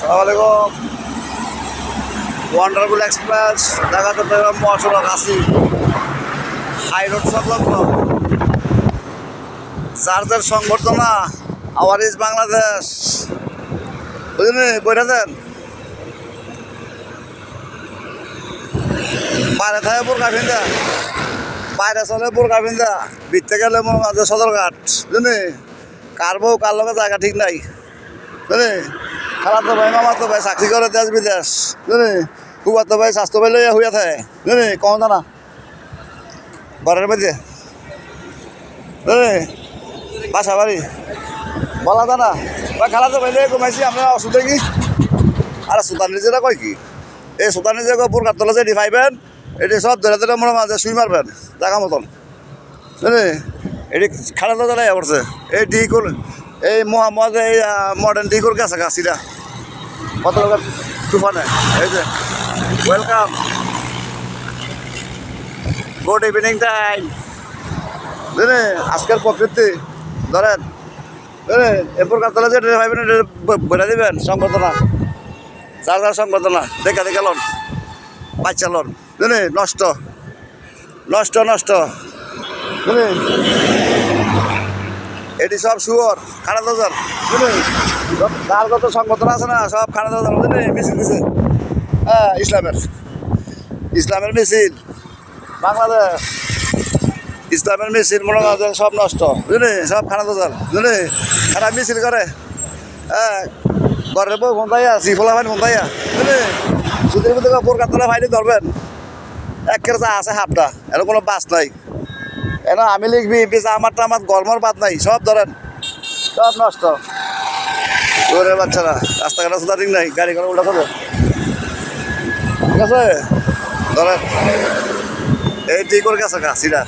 আসসালামাইকুম wonderful express Dhaka Chittagong মহাসড়ক আসি হাই রোড সংলগ্ন। চার্জের সংবর্ধনা, আওয়ার ইজ বাংলাদেশ। বুঝলি বইটা দেন। বাইরে থাকে বোরকা ফিন্দা বাইরে চলে বোরকা ফিন্দা ভিতরে গেলে মনে হয় সদরঘাট। বুঝলি কার বউ, কার লগে জায়গা ঠিক নাই। বুঝলি খালা তো ভাই, মামা তো ভাই, চাকরি করে দেশ বিদেশ। বুঝলি কুবার তো ভাই, স্বাস্থ্য ভাই লইয়া হইয়া থাকে। বুঝলি কম জানা ঘরের মধ্যে। বুঝলি বাসা বাড়ি। বলা জানা ভাই, খালা তো ভাই লইয়া ঘুমাইছি, আমরা অসুবিধা কি আরে সুতান নিজেরা কয় কি? এই সুতান নিজে বোরকার তলে যে ডিফাইবেন, এটি সব ধরে ধরে মনে মাঝে শুই মারবেন, জাগা মতন। বুঝলি এটি খালা তো জানাই পড়ছে। কোর এই মোহাম্মদ এই মডার্ন ডি কোর গেছে গাছিটা কত লোকের তুফানে এই যে ওয়েলকাম গুড ইভিনিং টাইম বুঝলি আজকের প্রকৃতি, ধরেন। বুঝলি এরপর কাতলা যে ভাইবেন বেড়ে দিবেন, সংবর্ধনা। যার যার সংবর্ধনা, দেখা দেখা লন, বাচ্চা লন। বুঝলি নষ্ট। নষ্ট নষ্ট। এটি সব শুয়োর দাদার বুঝলি তার কত সংগঠন আছে না, সব খানা দাদার বুঝলি মিছিল দিছে হ্যাঁ ইসলামের। ইসলামের মিছিল। বাংলাদেশ। ইসলামের মিছিল, মনে করেন সব নষ্ট। বুঝলি? সব খানা দাদার বুঝলি? খানা মিছিল করে। হ্যাঁ ঘরের বউ ফোনতাইয়া সিফলা ভাই ফোনতাইয়া বুঝলি? সুদের মধ্যে বোরকার তোলা ভাইনি ধরবেন? একের যা আছে হাফটা এর কোনো বাস নাই। এনা আমি লিখবি পিছা তো আমার গরমর বাদ নাই, সব ধরেন। সব নষ্ট। ওরে বাচ্চারা, রাস্তাঘাটে সুদা ঠিক নাই, গাড়ি ঘোড়া উল্টা করে ঠিক আছে? ধরেন। এই ঠিক করে গেছে গা সিরা